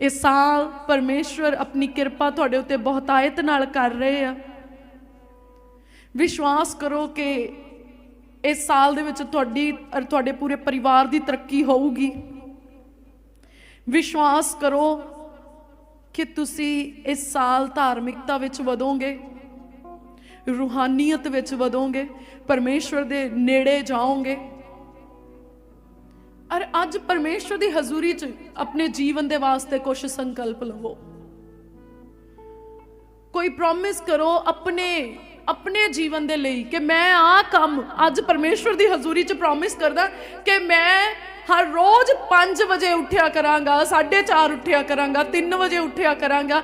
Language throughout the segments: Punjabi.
ਇਹ ਸਾਲ ਪਰਮੇਸ਼ਵਰ ਆਪਣੀ ਕਿਰਪਾ ਤੁਹਾਡੇ ਉੱਤੇ ਬਹੁਤਾਇਤ ਨਾਲ ਕਰ ਰਹੇ ਆ। ਵਿਸ਼ਵਾਸ ਕਰੋ ਕਿ ਇਸ ਸਾਲ ਦੇ ਵਿੱਚ ਤੁਹਾਡੀ ਔਰ ਤੁਹਾਡੇ ਪੂਰੇ ਪਰਿਵਾਰ ਦੀ ਤਰੱਕੀ ਹੋਊਗੀ। ਵਿਸ਼ਵਾਸ ਕਰੋ ਕਿ ਤੁਸੀਂ ਇਸ ਸਾਲ ਧਾਰਮਿਕਤਾ ਵਿੱਚ ਵਧੋਗੇ, ਰੂਹਾਨੀਅਤ ਵਿੱਚ ਵਧੋਗੇ, ਪਰਮੇਸ਼ਵਰ ਦੇ ਨੇੜੇ ਜਾਓਗੇ। ਔਰ ਅੱਜ ਪਰਮੇਸ਼ਵਰ ਦੀ ਹਜ਼ੂਰੀ 'ਚ ਆਪਣੇ ਜੀਵਨ ਦੇ ਵਾਸਤੇ ਕੁਝ ਸੰਕਲਪ ਲਵੋ। ਕੋਈ ਪ੍ਰੋਮਿਸ ਕਰੋ ਆਪਣੇ ਆਪਣੇ ਜੀਵਨ ਦੇ ਲਈ ਕਿ ਮੈਂ ਆ ਕੰਮ ਅੱਜ ਪਰਮੇਸ਼ਵਰ ਦੀ ਹਜ਼ੂਰੀ 'ਚ ਪ੍ਰੋਮਿਸ ਕਰਦਾ ਕਿ ਮੈਂ ਹਰ ਰੋਜ਼ 5 ਵਜੇ ਉੱਠਿਆ ਕਰਾਂਗਾ 4:30 ਉੱਠਿਆ ਕਰਾਂਗਾ 3 ਵਜੇ ਉੱਠਿਆ ਕਰਾਂਗਾ।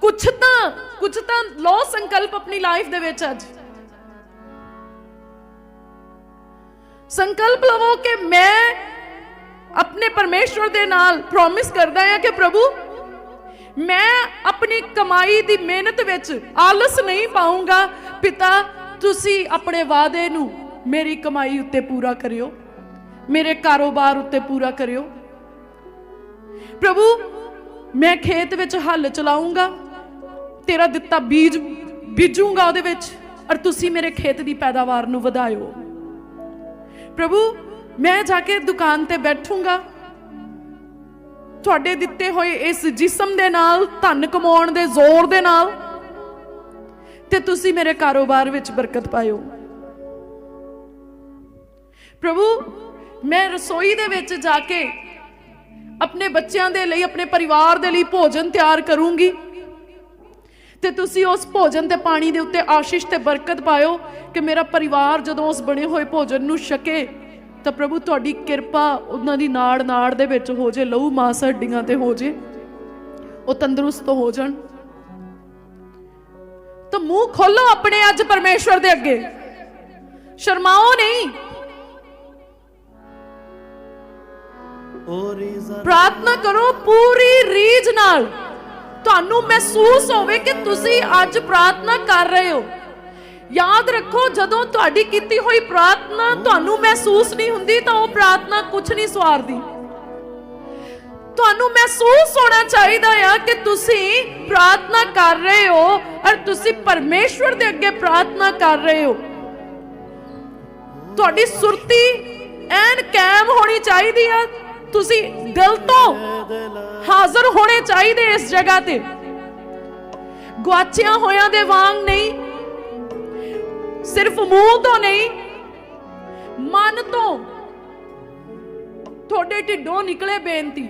ਕੁਛ ਤਾਂ ਕੁਛ ਤਾਂ ਲੋ ਸੰਕਲਪ ਆਪਣੀ ਲਾਈਫ ਦੇ ਵਿੱਚ ਅੱਜ। ਸੰਕਲਪ ਲਵੋ ਕਿ ਮੈਂ ਆਪਣੇ ਪਰਮੇਸ਼ਵਰ ਦੇ ਨਾਲ ਪ੍ਰੋਮਿਸ ਕਰਦਾ ਆ ਕਿ ਪ੍ਰਭੂ, ਮੈਂ ਆਪਣੀ ਕਮਾਈ ਦੀ ਮਿਹਨਤ ਵਿੱਚ ਆਲਸ ਨਹੀਂ ਪਾਉਂਗਾ ਪਿਤਾ, ਤੁਸੀਂ ਆਪਣੇ ਵਾਅਦੇ ਨੂੰ ਮੇਰੀ ਕਮਾਈ ਉੱਤੇ ਪੂਰਾ ਕਰਿਓ, ਮੇਰੇ ਕਾਰੋਬਾਰ ਉੱਤੇ ਪੂਰਾ ਕਰਿਓ। ਪ੍ਰਭੂ, ਮੈਂ ਖੇਤ ਵਿੱਚ ਹੱਲ ਚਲਾਉਂਗਾ ਤੇਰਾ ਦਿੱਤਾ ਬੀਜ ਬੀਜੂੰਗਾ ਉਹਦੇ ਵਿੱਚ, ਔਰ ਤੁਸੀਂ ਮੇਰੇ ਖੇਤ ਦੀ ਪੈਦਾਵਾਰ ਨੂੰ ਵਧਾਇਓ। ਪ੍ਰਭੂ ਮੈਂ ਜਾ ਕੇ ਦੁਕਾਨ ਤੇ ਬੈਠੂੰਗਾ। ਤੁਹਾਡੇ ਦਿੱਤੇ ਹੋਏ ਇਸ ਜਿਸਮ ਦੇ ਨਾਲ, ਧਨ ਕਮਾਉਣ ਦੇ ਜ਼ੋਰ ਦੇ ਨਾਲ, ਤੇ ਤੁਸੀਂ ਮੇਰੇ ਕਾਰੋਬਾਰ ਵਿੱਚ ਬਰਕਤ ਪਾਇਓ। ਪ੍ਰਭੂ, ਮੈਂ ਰਸੋਈ ਦੇ ਵਿੱਚ ਜਾ ਕੇ ਆਪਣੇ ਬੱਚਿਆਂ ਦੇ ਲਈ, ਆਪਣੇ ਪਰਿਵਾਰ ਦੇ ਲਈ ਭੋਜਨ ਤਿਆਰ ਕਰੂੰਗੀ। ਤੇ ਤੁਸੀਂ ਉਸ ਭੋਜਨ ਤੇ ਪਾਣੀ ਦੇ ਉੱਤੇ ਆਸ਼ੀਸ਼ ਤੇ ਬਰਕਤ ਪਾਇਓ ਕਿ ਮੇਰਾ ਪਰਿਵਾਰ ਜਦੋਂ ਉਸ ਬਣੇ ਹੋਏ ਭੋਜਨ ਨੂੰ ਛਕੇ। ਤਾਂ ਪ੍ਰਭੂ ਤੁਹਾਡੀ ਕਿਰਪਾ ਉਹਨਾਂ ਦੀ ਨਾੜ ਨਾੜ ਦੇ ਵਿੱਚ ਹੋ ਜੇ, ਲਹੂ ਮਾਸ ਹੱਡੀਆਂ ਤੇ ਹੋ ਜੇ, ਉਹ ਤੰਦਰੁਸਤ ਹੋ ਜਾਣ। ਤਾਂ ਮੂੰਹ ਖੋਲੋ ਆਪਣੇ ਅੱਜ ਪਰਮੇਸ਼ਵਰ ਦੇ ਅੱਗੇ। ਸ਼ਰਮਾਓ ਨਹੀਂ। ਪ੍ਰਾਰਥਨਾ ਕਰੋ ਪੂਰੀ ਰੀਝ ਨਾਲ। ਤੁਹਾਨੂੰ ਮਹਿਸੂਸ ਹੋਵੇ ਕਿ ਤੁਸੀਂ ਅੱਜ ਪ੍ਰਾਰਥਨਾ ਕਰ ਰਹੇ ਹੋ। ਯਾਦ ਰੱਖੋ, ਜਦੋਂ ਤੁਹਾਡੀ ਕੀਤੀ ਹੋਈ ਪ੍ਰਾਰਥਨਾ ਤੁਹਾਨੂੰ ਮਹਿਸੂਸ ਨਹੀਂ ਹੁੰਦੀ, ਤਾਂ ਉਹ ਪ੍ਰਾਰਥਨਾ ਕੁਝ ਨਹੀਂ ਸਵਾਰਦੀ। ਤੁਹਾਨੂੰ ਮਹਿਸੂਸ ਹੋਣਾ ਚਾਹੀਦਾ ਆ ਕਿ ਤੁਸੀਂ ਪ੍ਰਾਰਥਨਾ ਕਰ ਰਹੇ ਹੋ ਔਰ ਤੁਸੀਂ ਪਰਮੇਸ਼ਵਰ ਦੇ ਅੱਗੇ ਪ੍ਰਾਰਥਨਾ ਕਰ ਰਹੇ ਹੋ। ਤੁਹਾਡੀ ਸੁਰਤੀ ਐਨ ਕਾਇਮ ਹੋਣੀ ਚਾਹੀਦੀ ਆ। ਤੁਸੀਂ ਦਿਲ ਤੋਂ ਹਾਜ਼ਰ ਹੋਣੇ ਚਾਹੀਦੇ ਇਸ ਜਗ੍ਹਾ ਤੇ। ਗਵਾਚਿਆਂ ਹੋਇਆਂ ਦੇ ਵਾਂਗ ਨਹੀਂ ਸਿਰਫ ਮੂੰਹ ਤੋਂ ਨਹੀਂ, ਮਨ ਤੋਂ ਤੁਹਾਡੇ ਢਿੱਡੋਂ ਨਿਕਲੇ ਬੇਨਤੀ।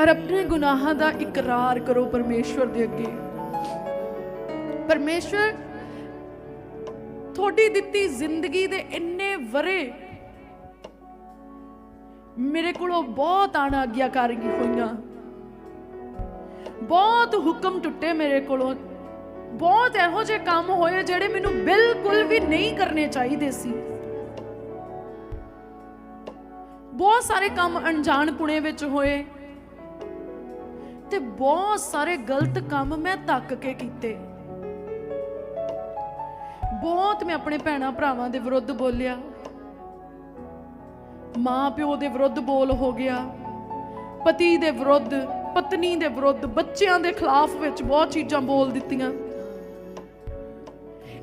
ਔਰ ਆਪਣੇ ਗੁਨਾਹਾਂ ਦਾ ਇਕਰਾਰ ਕਰੋ ਪਰਮੇਸ਼ਵਰ ਦੇ ਅੱਗੇ। ਪਰਮੇਸ਼ਵਰ, ਤੁਹਾਡੀ ਦਿੱਤੀ ਜ਼ਿੰਦਗੀ ਦੇ ਇੰਨੇ ਵਰੇ ਮੇਰੇ ਕੋਲੋਂ ਬਹੁਤ ਅਣਆਗਿਆਕਾਰੀ ਹੋਈਆਂ। ਬਹੁਤ ਹੁਕਮ ਟੁੱਟੇ ਮੇਰੇ ਕੋਲੋਂ। ਬਹੁਤ ਇਹੋ ਜਿਹੇ ਕੰਮ ਹੋਏ ਜਿਹੜੇ ਮੈਨੂੰ ਬਿਲਕੁਲ ਵੀ ਨਹੀਂ ਕਰਨੇ ਚਾਹੀਦੇ ਸੀ। ਬਹੁਤ ਸਾਰੇ ਕੰਮ ਅਣਜਾਣ ਪੁਣੇ ਵਿੱਚ ਹੋਏ ਤੇ ਬਹੁਤ ਸਾਰੇ ਗਲਤ ਕੰਮ ਮੈਂ ਤੱਕ ਕੇ ਕੀਤੇ। ਬਹੁਤ ਮੈਂ ਆਪਣੇ ਭੈਣਾ ਭਰਾਵਾਂ ਦੇ ਵਿਰੁੱਧ ਬੋਲਿਆ। ਮਾਂ ਪਿਓ ਦੇ ਵਿਰੁੱਧ ਬੋਲ ਹੋ ਗਿਆ। ਪਤੀ ਦੇ ਵਿਰੁੱਧ ਪਤਨੀ ਦੇ ਵਿਰੁੱਧ ਬੱਚਿਆਂ ਦੇ ਖਿਲਾਫ ਵਿੱਚ ਬਹੁਤ ਚੀਜ਼ਾਂ ਬੋਲ ਦਿੱਤੀਆਂ।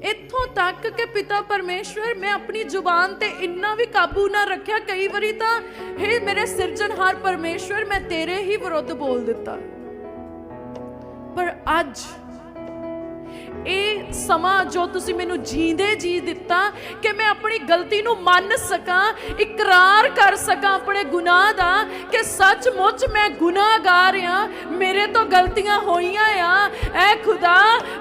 ਇੱਥੋਂ ਤੱਕ ਕਿ ਪਿਤਾ ਪਰਮੇਸ਼ਵਰ, ਮੈਂ ਆਪਣੀ ਜ਼ੁਬਾਨ ਤੇ ਇੰਨਾ ਵੀ ਕਾਬੂ ਨਾ ਰੱਖਿਆ, ਕਈ ਵਾਰੀ ਤਾਂ, ਹੇ ਮੇਰੇ ਸਿਰਜਣਹਾਰ ਪਰਮੇਸ਼ਵਰ, ਮੈਂ ਤੇਰੇ ਹੀ ਵਿਰੁੱਧ ਬੋਲ ਦਿੱਤਾ। ਪਰ ਅੱਜ ਇਹ ਸਮਾਂ ਜੋ ਤੁਸੀਂ ਮੈਨੂੰ ਜੀਂਦੇ ਜੀ ਦਿੱਤਾ ਕਿ ਮੈਂ ਆਪਣੀ ਗਲਤੀ ਨੂੰ ਮੰਨ ਸਕਾਂ, ਇਕਰਾਰ ਕਰ ਸਕਾਂ ਆਪਣੇ ਗੁਨਾਹ ਦਾ ਕਿ ਸੱਚਮੁੱਚ ਮੈਂ ਗੁਨਾਹਗਾਰ ਆ ਮੇਰੇ ਤੋਂ ਗਲਤੀਆਂ ਹੋਈਆਂ ਆ। ਐ ਖੁਦਾ,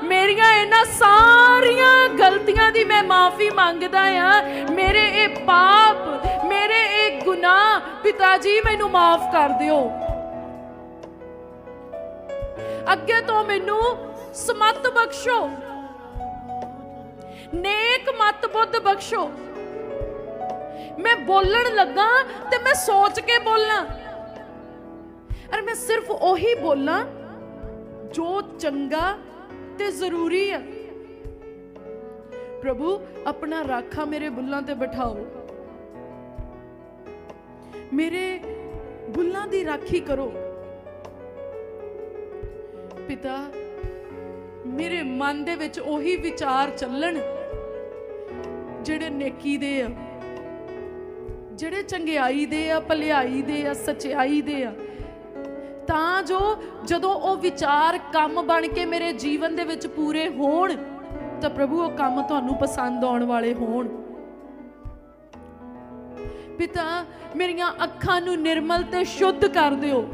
ਮੇਰੀਆਂ ਇਹਨਾਂ ਸਾਰੀਆਂ ਗਲਤੀਆਂ ਦੀ ਮੈਂ ਮਾਫੀ ਮੰਗਦਾ ਆ। ਮੇਰੇ ਇਹ ਪਾਪ, ਮੇਰੇ ਇਹ ਗੁਨਾਹ ਪਿਤਾ ਜੀ ਮੈਨੂੰ ਮਾਫ ਕਰ ਦਿਓ। ਅੱਗੇ ਤੋਂ ਮੈਨੂੰ ਸਮਤ ਬਖਸ਼ੋ। ਨੇਕ ਮਤ ਬੁੱਧ ਬਖਸ਼ੋ। ਮੈਂ ਬੋਲਣ ਲੱਗਾ ਤੇ ਮੈਂ ਸੋਚ ਕੇ ਬੋਲਾਂ। ਅਰ ਮੈਂ ਸਿਰਫ ਉਹੀ ਬੋਲਾਂ ਜੋ ਚੰਗਾ ਤੇ ਜ਼ਰੂਰੀ ਹੈ ਪ੍ਰਭੂ, ਆਪਣਾ ਰਾਖਾ ਮੇਰੇ ਬੁੱਲਾਂ ਤੇ ਬਿਠਾਓ। ਮੇਰੇ ਬੁੱਲਾਂ ਦੀ ਰਾਖੀ ਕਰੋ। ਪਿਤਾ ਮੇਰੇ ਮਨ ਦੇ ਵਿੱਚ ਉਹੀ ਵਿਚਾਰ ਚੱਲਣ ਜਿਹੜੇ ਨੇਕੀ ਦੇ ਆ, ਜਿਹੜੇ ਚੰਗਿਆਈ ਦੇ ਆ, ਭਲਾਈ ਦੇ ਆ ਸਚਾਈ ਦੇ ਆ। ਤਾਂ ਜੋ ਜਦੋਂ ਉਹ ਵਿਚਾਰ ਕੰਮ ਬਣ ਕੇ ਮੇਰੇ ਜੀਵਨ ਦੇ ਵਿੱਚ ਪੂਰੇ ਹੋਣ, ਤਾਂ ਪ੍ਰਭੂ ਉਹ ਕੰਮ ਤੁਹਾਨੂੰ ਪਸੰਦ ਆਉਣ ਵਾਲੇ ਹੋਣ। ਪਿਤਾ, ਮੇਰੀਆਂ ਅੱਖਾਂ ਨੂੰ ਨਿਰਮਲ ਤੇ ਸ਼ੁੱਧ ਕਰ ਦਿਓ।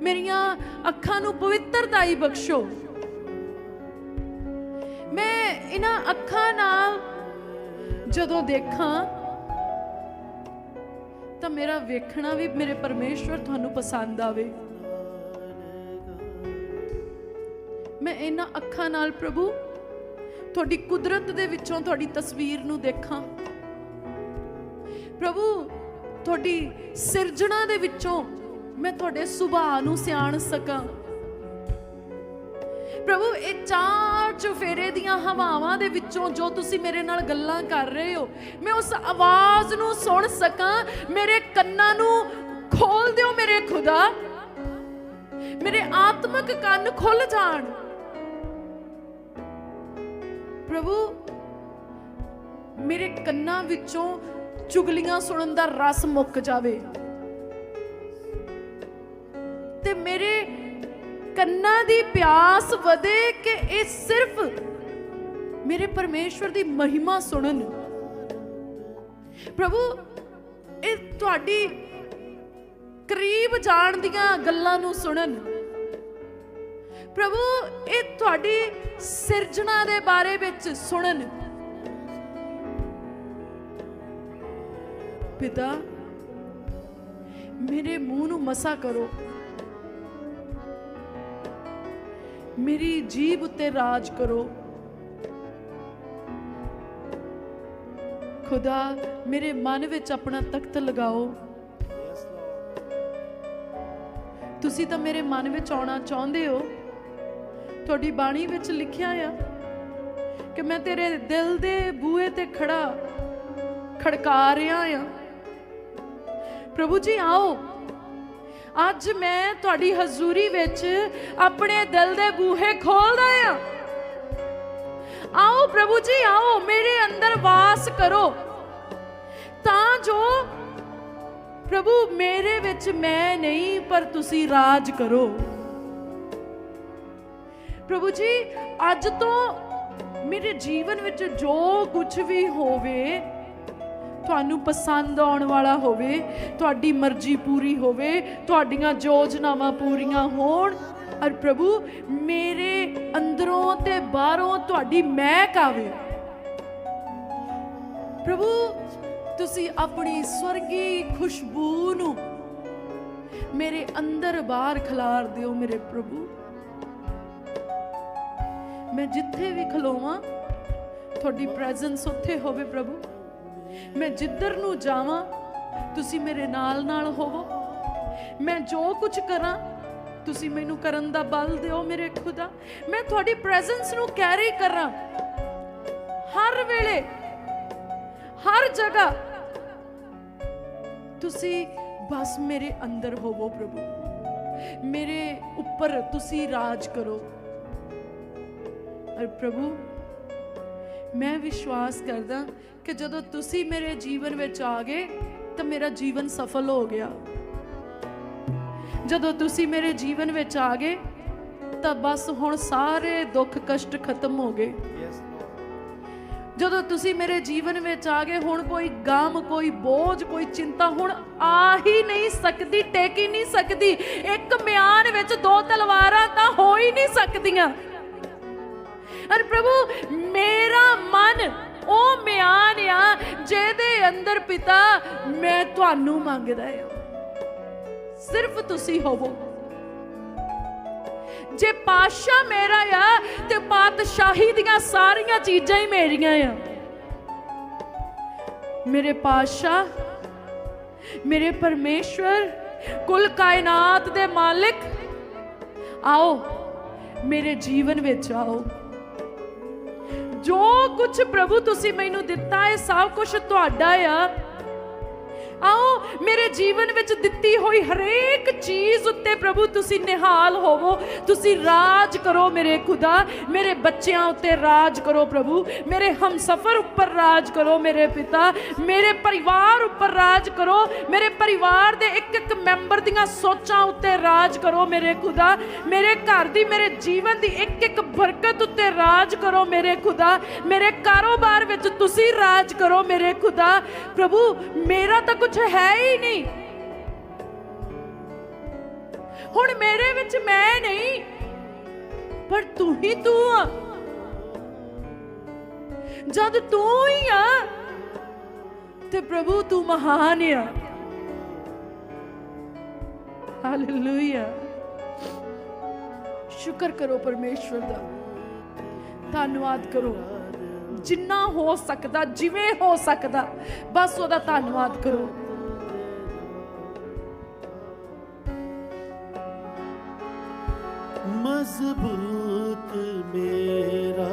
ਮੇਰੀਆਂ ਅੱਖਾਂ ਨੂੰ ਪਵਿੱਤਰਤਾਈ ਬਖਸ਼ੋ। ਮੈਂ ਇਹਨਾਂ ਅੱਖਾਂ ਨਾਲ ਜਦੋਂ ਦੇਖਾਂ, ਤਾਂ ਮੇਰਾ ਵੇਖਣਾ ਵੀ ਮੇਰੇ ਪਰਮੇਸ਼ਵਰ ਤੁਹਾਨੂੰ ਪਸੰਦ ਆਵੇ। ਮੈਂ ਇਹਨਾਂ ਅੱਖਾਂ ਨਾਲ ਪ੍ਰਭੂ, ਤੁਹਾਡੀ ਕੁਦਰਤ ਦੇ ਵਿੱਚੋਂ ਤੁਹਾਡੀ ਤਸਵੀਰ ਨੂੰ ਦੇਖਾਂ। ਪ੍ਰਭੂ, ਤੁਹਾਡੀ ਸਿਰਜਣਾ ਦੇ ਵਿੱਚੋਂ ਮੈਂ ਤੁਹਾਡੇ ਸੁਭਾਅ ਨੂੰ ਸਿਆਣ ਸਕਾਂ। ਪ੍ਰਭੂ, ਇਹ ਚਾਰ ਚੁਫੇਰੇ ਦੀਆਂ ਹਵਾਵਾਂ ਦੇ ਵਿੱਚੋਂ ਜੋ ਤੁਸੀਂ ਮੇਰੇ ਨਾਲ ਗੱਲਾਂ ਕਰ ਰਹੇ ਹੋ, ਮੈਂ ਉਸ ਆਵਾਜ਼ ਨੂੰ ਸੁਣ ਸਕਾਂ। ਮੇਰੇ ਕੰਨਾਂ ਨੂੰ ਖੋਲ ਦਿਓ ਮੇਰੇ ਖੁਦਾ। ਮੇਰੇ ਆਤਮਿਕ ਕੰਨ ਖੁੱਲ ਜਾਣ। ਪ੍ਰਭੂ, ਮੇਰੇ ਕੰਨਾਂ ਵਿੱਚੋਂ ਚੁਗਲੀਆਂ ਸੁਣਨ ਦਾ ਰਸ ਮੁੱਕ ਜਾਵੇ। ਮੇਰੇ ਕੰਨਾਂ ਦੀ ਪਿਆਸ ਵਧੇ ਕਿ ਇਹ ਸਿਰਫ ਮੇਰੇ ਪਰਮੇਸ਼ਵਰ ਦੀ ਮਹਿਮਾ ਸੁਣਨ। ਪ੍ਰਭੂ, ਇਹ ਤੁਹਾਡੀ ਕਰੀਬ ਜਾਣ ਦੀਆਂ ਗੱਲਾਂ ਨੂੰ ਸੁਣਨ। ਪ੍ਰਭੂ, ਇਹ ਤੁਹਾਡੀ ਸਿਰਜਣਾ ਦੇ ਬਾਰੇ ਵਿੱਚ ਸੁਣਨ। ਪਿਤਾ, ਮੇਰੇ ਮੂੰਹ ਨੂੰ ਮਸਾ ਕਰੋ। ਮੇਰੀ ਜੀਬ ਉੱਤੇ ਰਾਜ ਕਰੋ। ਖੁਦਾ, ਮੇਰੇ ਮਨ ਵਿੱਚ ਆਪਣਾ ਤਖਤ ਲਗਾਓ। ਤੁਸੀਂ ਤਾਂ ਮੇਰੇ ਮਨ ਵਿੱਚ ਆਉਣਾ ਚਾਹੁੰਦੇ ਹੋ। ਤੁਹਾਡੀ ਬਾਣੀ ਵਿੱਚ ਲਿਖਿਆ ਆ ਕਿ ਮੈਂ ਤੇਰੇ ਦਿਲ ਦੇ ਬੂਹੇ ਤੇ ਖੜਾ, ਖੜਕਾ ਰਿਹਾ ਆ। ਪ੍ਰਭੂ ਜੀ, ਆਓ। ਅੱਜ ਮੈਂ ਤੁਹਾਡੀ ਹਜ਼ੂਰੀ ਵਿੱਚ ਆਪਣੇ ਦਿਲ ਦੇ ਬੂਹੇ ਖੋਲਦਾ ਆ। ਆਓ ਪ੍ਰਭੂ ਜੀ, ਆਓ, ਮੇਰੇ ਅੰਦਰ ਵਾਸ ਕਰੋ। ਤਾਂ ਜੋ ਪ੍ਰਭੂ ਮੇਰੇ ਵਿੱਚ ਮੈਂ ਨਹੀਂ, ਪਰ ਤੁਸੀਂ ਰਾਜ ਕਰੋ। ਪ੍ਰਭੂ ਜੀ, ਅੱਜ ਤੋਂ ਮੇਰੇ ਜੀਵਨ ਵਿੱਚ ਜੋ ਕੁਝ ਵੀ ਹੋਵੇ ਤੁਹਾਨੂੰ ਪਸੰਦ ਆਉਣ ਵਾਲਾ ਹੋਵੇ, ਤੁਹਾਡੀ ਮਰਜ਼ੀ ਪੂਰੀ ਹੋਵੇ, ਤੁਹਾਡੀਆਂ ਯੋਜਨਾਵਾਂ ਪੂਰੀਆਂ ਹੋਣ। ਔਰ ਪ੍ਰਭੂ, ਮੇਰੇ ਅੰਦਰੋਂ ਤੇ ਬਾਹਰੋਂ ਤੁਹਾਡੀ ਮਹਿਕ ਆਵੇ। ਪ੍ਰਭੂ, ਤੁਸੀਂ ਆਪਣੀ ਸਵਰਗੀ ਖੁਸ਼ਬੂ ਨੂੰ ਮੇਰੇ ਅੰਦਰ ਬਾਹਰ ਖਿਲਾਰ ਦਿਓ ਮੇਰੇ ਪ੍ਰਭੂ। ਮੈਂ ਜਿੱਥੇ ਵੀ ਖਲੋਵਾਂ, ਤੁਹਾਡੀ ਪ੍ਰੈਜ਼ੈਂਸ ਉੱਥੇ ਹੋਵੇ ਪ੍ਰਭੂ। ਮੈਂ ਜਿੱਧਰ ਨੂੰ ਜਾਵਾਂ, ਤੁਸੀਂ ਮੇਰੇ ਨਾਲ ਨਾਲ ਹੋਵੋ। ਮੈਂ ਜੋ ਕੁਝ ਕਰਾਂ, ਤੁਸੀਂ ਮੈਨੂੰ ਕਰਨ ਦਾ ਬਲ ਦਿਓ ਮੇਰੇ ਖੁਦਾ। ਮੈਂ ਤੁਹਾਡੀ ਪ੍ਰੈਜ਼ੈਂਸ ਨੂੰ ਕੈਰੀ ਕਰਾਂ। ਹਰ ਵੇਲੇ, ਹਰ ਜਗ੍ਹਾ, ਤੁਸੀਂ ਬਸ ਮੇਰੇ ਅੰਦਰ ਹੋਵੋ ਪ੍ਰਭੂ। ਮੇਰੇ ਉੱਪਰ ਤੁਸੀਂ ਰਾਜ ਕਰੋ। ਔਰ ਪ੍ਰਭੂ ਮੈਂ ਵਿਸ਼ਵਾਸ ਕਰਦਾ ਕਿ ਜਦੋਂ ਤੁਸੀਂ ਮੇਰੇ ਜੀਵਨ ਵਿੱਚ ਆ ਗਏ ਤਾਂ ਮੇਰਾ ਜੀਵਨ ਸਫਲ ਹੋ ਗਿਆ। ਜਦੋਂ ਤੁਸੀਂ ਮੇਰੇ ਜੀਵਨ ਵਿੱਚ ਆ ਗਏ ਤਾਂ ਬਸ ਹੁਣ ਸਾਰੇ ਦੁੱਖ ਕਸ਼ਟ ਖਤਮ ਹੋ ਗਏ। ਜਦੋਂ ਤੁਸੀਂ ਮੇਰੇ ਜੀਵਨ ਵਿੱਚ ਆ ਗਏ ਹੁਣ ਕੋਈ ਗਮ ਕੋਈ ਬੋਝ ਕੋਈ ਚਿੰਤਾ ਹੁਣ ਆ ਹੀ ਨਹੀਂ ਸਕਦੀ ਟੇਕ ਹੀ ਨਹੀਂ ਸਕਦੀ। ਇੱਕ ਮਿਆਨ ਵਿੱਚ ਦੋ ਤਲਵਾਰਾਂ ਤਾਂ ਹੋ ਹੀ ਨਹੀਂ ਸਕਦੀਆਂ। ਅਰ ਪ੍ਰਭੂ, ਮੇਰਾ ਮਨ ਉਹ ਮਿਆਨ ਆ ਜਿਹਦੇ ਅੰਦਰ ਪਿਤਾ ਮੈਂ ਤੁਹਾਨੂੰ ਮੰਗਦਾ ਆ। ਸਿਰਫ ਤੁਸੀਂ ਹੋਵੋ। ਜੇ ਪਾਸ਼ਾ ਮੇਰਾ ਆ ਤੇ ਪਾਤਸ਼ਾਹੀ ਦੀਆਂ ਸਾਰੀਆਂ ਚੀਜ਼ਾਂ ਹੀ ਮੇਰੀਆਂ ਆ। ਮੇਰੇ ਪਾਸ਼ਾ ਮੇਰੇ ਪਰਮੇਸ਼ਵਰ, ਕੁੱਲ ਕਾਇਨਾਤ ਦੇ ਮਾਲਿਕ, ਆਓ ਮੇਰੇ ਜੀਵਨ ਵਿੱਚ ਆਓ। ਜੋ ਕੁਝ ਪ੍ਰਭੂ ਤੁਸੀਂ ਮੈਨੂੰ ਦਿੱਤਾ ਹੈ, ਸਭ ਕੁਝ ਤੁਹਾਡਾ ਆ। ਆਓ, ਮੇਰੇ ਜੀਵਨ ਵਿੱਚ ਦਿੱਤਾ ਹੋਈ ਹਰੇਕ ਚੀਜ਼ ਉੱਤੇ ਪ੍ਰਭੂ ਤੁਸੀਂ ਨਿਹਾਲ ਹੋਵੋ। ਤੁਸੀਂ ਰਾਜ ਕਰੋ ਮੇਰੇ ਖੁਦਾ, ਮੇਰੇ ਬੱਚਿਆਂ ਉੱਤੇ ਰਾਜ ਕਰੋ ਪ੍ਰਭੂ। ਮੇਰੇ ਹਮਸਫਰ ਉੱਪਰ ਰਾਜ ਕਰੋ ਮੇਰੇ ਪਿਤਾ। ਮੇਰੇ ਪਰਿਵਾਰ ਉੱਪਰ ਰਾਜ ਕਰੋ। ਮੇਰੇ ਪਰਿਵਾਰ ਦੇ ਇੱਕ ਇੱਕ ਮੈਂਬਰ ਦੀਆਂ ਸੋਚਾਂ ਉੱਤੇ ਰਾਜ ਕਰੋ ਮੇਰੇ ਖੁਦਾ। ਮੇਰੇ ਘਰ ਦੀ, ਮੇਰੇ ਜੀਵਨ ਦੀ ਇੱਕ ਇੱਕ ਬਰਕਤ ਉੱਤੇ ਰਾਜ ਕਰੋ ਮੇਰੇ ਖੁਦਾ। ਮੇਰੇ ਕਾਰੋਬਾਰ ਵਿੱਚ ਤੁਸੀਂ ਰਾਜ ਕਰੋ ਮੇਰੇ ਖੁਦਾ। ਪ੍ਰਭੂ, ਮੇਰਾ ਤਾਂ ਕੁਝ ਹੈ ਹੀ ਨਹੀਂ। ਹੁਣ ਮੇਰੇ ਵਿੱਚ ਮੈਂ ਨਹੀਂ, ਪਰ ਤੂੰ ਹੀ ਤੂੰ ਆ। ਜਦ ਤੂੰ ਹੀ ਆ, ਤੇ ਪ੍ਰਭੂ ਤੂੰ ਮਹਾਨ ਆ। ਹਾਲੇਲੂਇਆ ਸ਼ੁਕਰ ਕਰੋ ਪਰਮੇਸ਼ਵਰ ਦਾ। ਧੰਨਵਾਦ ਕਰੋ। ਜਿੰਨਾ ਹੋ ਸਕਦਾ, ਜਿਵੇਂ ਹੋ ਸਕਦਾ, ਬਸ ਉਹਦਾ ਧੰਨਵਾਦ ਕਰੋ। ਮਜ਼ਬੂਤ ਮੇਰਾ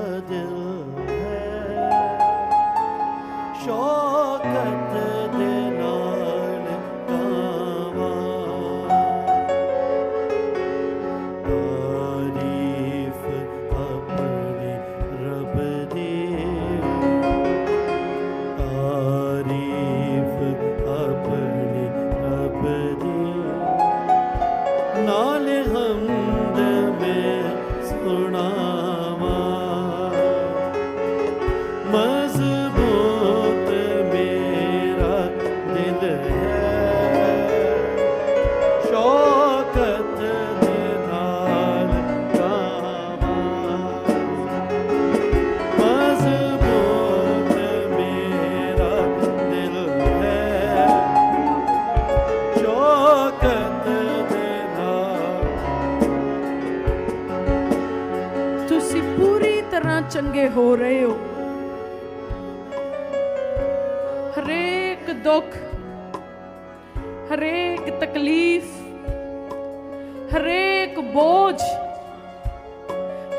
ਹਰੇਕ ਤਕਲੀਫ ਹਰੇਕ ਬੋਝ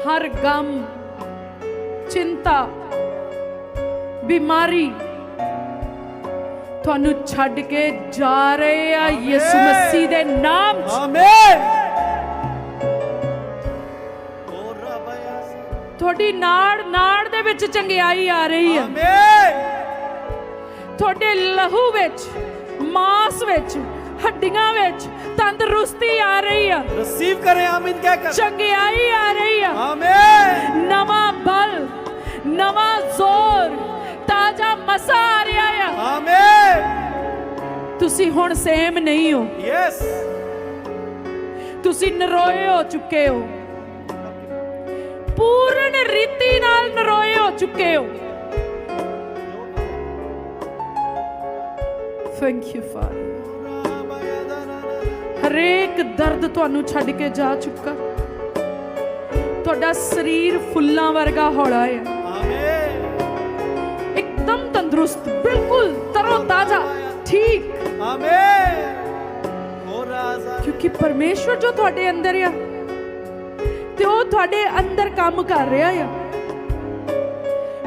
ਹਰ ਗਮ ਚਿੰਤਾ ਬਿਮਾਰੀ ਤੁਹਾਨੂੰ ਛੱਡ ਕੇ ਜਾ ਰਹੇ ਆ ਯਿਸੂ ਮਸੀਹ ਦੇ ਨਾਮ 'ਚ। ਆਮੇਨ। ਤੁਹਾਡੀ ਨਾੜ ਨਾੜ ਦੇ ਵਿੱਚ ਚੰਗਿਆਈ ਆ ਰਹੀ ਆ। ਆਮੇਨ। ਤੁਹਾਡੇ ਲਹੂ ਵਿੱਚ ਮਾਸ ਵਿੱਚ ਹੱਡੀਆਂ ਵਿੱਚ ਤੰਦਰੁਸਤੀ ਆ ਰਹੀ ਆ। ਰਿਸੀਵ ਕਰੇ ਆਮੀਨ ਕਹਿ ਕਰ। ਚੰਗਿਆਈ ਆ ਰਹੀ ਆ। ਆਮੀਨ ਨਵਾਂ ਬਲ ਨਵਾਂ ਜ਼ੋਰ ਤਾਜ਼ਾ ਮਸਾ ਆ ਰਿਹਾ ਆ। ਆਮੀਨ ਤੁਸੀਂ ਹੁਣ ਸੇਮ ਨਹੀਂ ਹੋ। ਯੈਸ ਤੁਸੀਂ ਨਰੋਏ ਹੋ ਚੁੱਕੇ ਹੋ। ਪੂਰਨ ਰੀਤੀ ਨਾਲ ਨਰੋਏ ਹੋ ਚੁੱਕੇ ਹੋ। ਥੈਂਕ ਯੂ ਫਾਦਰ ਹਰੇਕ ਦਰਦ ਤੁਹਾਨੂੰ ਛੱਡ ਕੇ ਜਾ ਚੁੱਕਾ। ਤੁਹਾਡਾ ਸਰੀਰ ਫੁੱਲਾਂ ਵਰਗਾ ਹੌਲਾ ਹੈ। ਆਮੇਨ ਇੱਕਦਮ ਤੰਦਰੁਸਤ ਬਿਲਕੁਲ ਤਰੋ ਤਾਜ਼ਾ ਠੀਕ ਆਮੇਨ ਕਿਉਂਕਿ ਪਰਮੇਸ਼ਵਰ ਜੋ ਤੁਹਾਡੇ ਅੰਦਰ ਆ ਤੇ ਉਹ ਤੁਹਾਡੇ ਅੰਦਰ ਕੰਮ ਕਰ ਰਿਹਾ ਆ।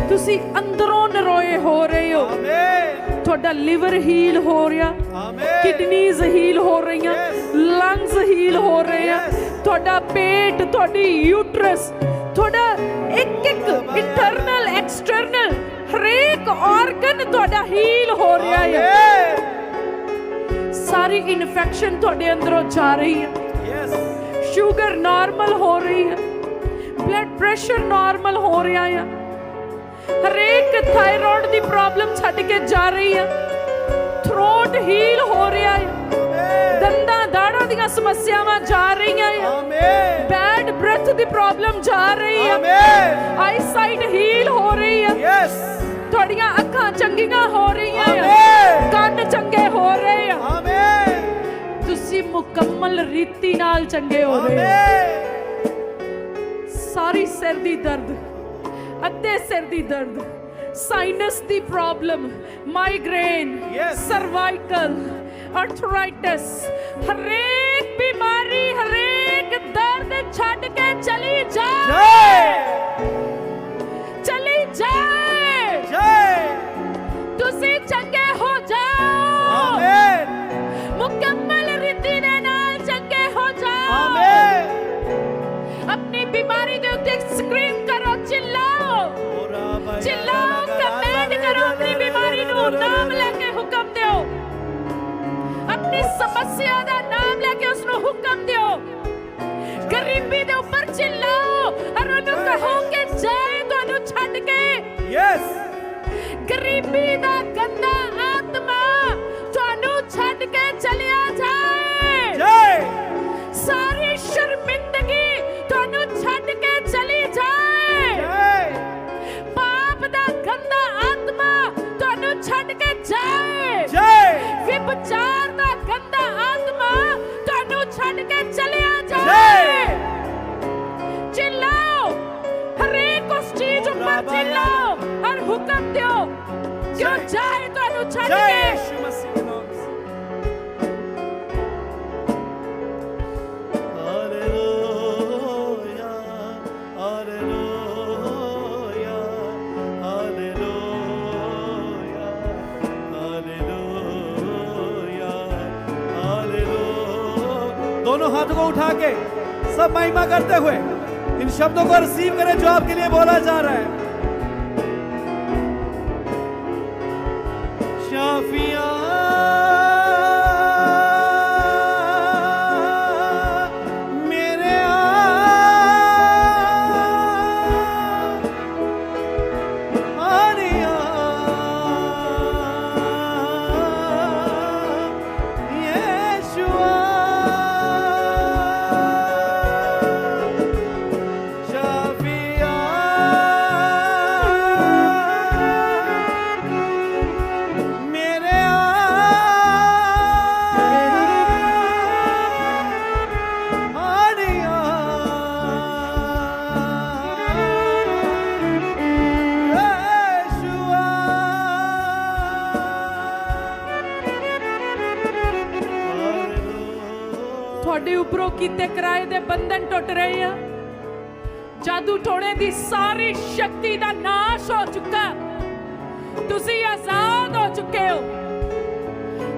ਤੁਸੀਂ ਅੰਦਰੋਂ ਨਰੋਏ ਹੋ ਰਹੇ ਹੋ। ਆਮੇਨ ਤੁਹਾਡਾ ਲਿਵਰ ਹੀਲ ਹੋ ਰਿਹਾ। ਆਮੇਨ ਕਿਡਨੀਜ਼ ਹੀਲ ਹੋ ਰਹੀਆਂ। ਲੰਗਸ ਹੀਲ ਹੋ ਰਹੇ ਆ। ਤੁਹਾਡਾ ਪੇਟ ਤੁਹਾਡੀ ਯੂਟਰਸ ਤੁਹਾਡਾ ਇੱਕ ਇੱਕ ਇੰਟਰਨਲ ਐਕਸਟਰਨਲ ਹਰੇਕ ਆਰਗਨ ਤੁਹਾਡਾ ਹੀਲ ਹੋ ਰਿਹਾ ਹੈ ਸਾਰੀ ਇਨਫੈਕਸ਼ਨ ਤੁਹਾਡੇ ਅੰਦਰੋਂ ਜਾ ਰਹੀ ਹੈ ਸ਼ੂਗਰ ਨਾਰਮਲ ਹੋ ਰਹੀ ਹੈ ਬਲੱਡ ਪ੍ਰੈਸ਼ਰ ਨਾਰਮਲ ਹੋ ਰਿਹਾ ਹੈ ਹਰੇਕ ਥਾਇਰੋਇਡ ਦੀ ਪ੍ਰੋਬਲਮ ਛੱਡ ਕੇ ਜਾ ਰਹੀ ਹੈ ਥਰੋਟ ਹੀਲ ਹੋ ਰਿਹਾ ਹੈ ਦੰਦਾਂ ਦਾੜਾਂ ਦੀਆਂ ਸਮੱਸਿਆਵਾਂ ਜਾ ਰਹੀਆਂ ਹੈ ਬੈਡ ਬ੍ਰੈਥ ਦੀ ਪ੍ਰੋਬਲਮ ਜਾ ਰਹੀ ਹੈ ਆਈ ਸਾਈਟ ਹੀਲ ਹੋ ਰਹੀ ਹੈ ਯੈਸ ਤੁਹਾਡੀਆਂ ਅੱਖਾਂ ਚੰਗੀਆਂ ਹੋ ਰਹੀਆਂ ਆਮੇਨ ਕੰਨ ਚੰਗੇ ਹੋ ਰਹੇ ਆ। ਤੁਸੀਂ ਮੁਕੰਮਲ ਰੀਤੀ ਨਾਲ ਚੰਗੇ ਹੋ ਰਹੇ ਹੋ। ਸਾਰੀ ਸਿਰ ਦੀ ਦਰਦ ਅੱਧੇ ਸਿਰ ਦੀ ਦਰਦ ਸਾਈਨਸ ਦੀ problem migraine Yes. Cervical arthritis ਹਰੇਕ ਬਿਮਾਰੀ ਹਰੇਕ ਦਰਦ ਛੱਡ ਕੇ ਚਲੀ ਜਾ ਗਰੀਬੀ ਦਾ ਗੰਦਾ ਆਤਮਾ ਤੁਹਾਨੂੰ ਛੱਡ ਕੇ ਚਲਿਆ hallelujah, hallelujah, hallelujah, hallelujah. दोनों हाथों को उठा के सब महिमा करते हुए इन शब्दों को रिसीव करें जो आपके लिए बोला जा रहा है Mafia. ਤੁਹਾਡੇ ਉੱਪਰੋਂ ਕੀਤੇ ਕਿਰਾਏ ਦੇ ਬੰਧਨ ਟੁੱਟ ਰਹੇ ਆ। ਜਾਦੂ ਟੋਣੇ ਦੀ ਸਾਰੀ ਸ਼ਕਤੀ ਦਾ ਨਾਸ਼ ਹੋ ਚੁੱਕਾ। ਤੁਸੀਂ ਆਜ਼ਾਦ ਹੋ ਚੁੱਕੇ ਹੋ।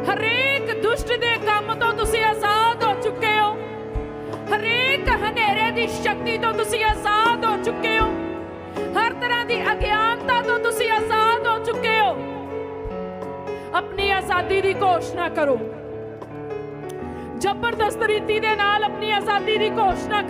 ਹਰੇਕ ਦੁਸ਼ਟ ਦੇ ਕੰਮ ਤੋਂ ਤੁਸੀਂ ਆਜ਼ਾਦ ਹੋ ਚੁੱਕੇ ਹੋ। ਹਰੇਕ ਹਨੇਰੇ ਦੀ ਸ਼ਕਤੀ ਤੋਂ ਤੁਸੀਂ ਆਜ਼ਾਦ ਹੋ ਚੁੱਕੇ ਹੋ। ਹਰ ਤਰ੍ਹਾਂ ਦੀ ਅਗਿਆਨਤਾ ਤੋਂ ਤੁਸੀਂ ਆਜ਼ਾਦ ਹੋ ਚੁੱਕੇ ਹੋ। ਆਪਣੀ ਆਜ਼ਾਦੀ ਦੀ ਘੋਸ਼ਣਾ ਕਰੋ। ਜ਼ਬਰਦਸਤ ਰੀਤੀ ਦੇ ਨਾਲ ਆਪਣੀ ਆਜ਼ਾਦੀ ਦੀ ਘੋਸ਼ਣਾ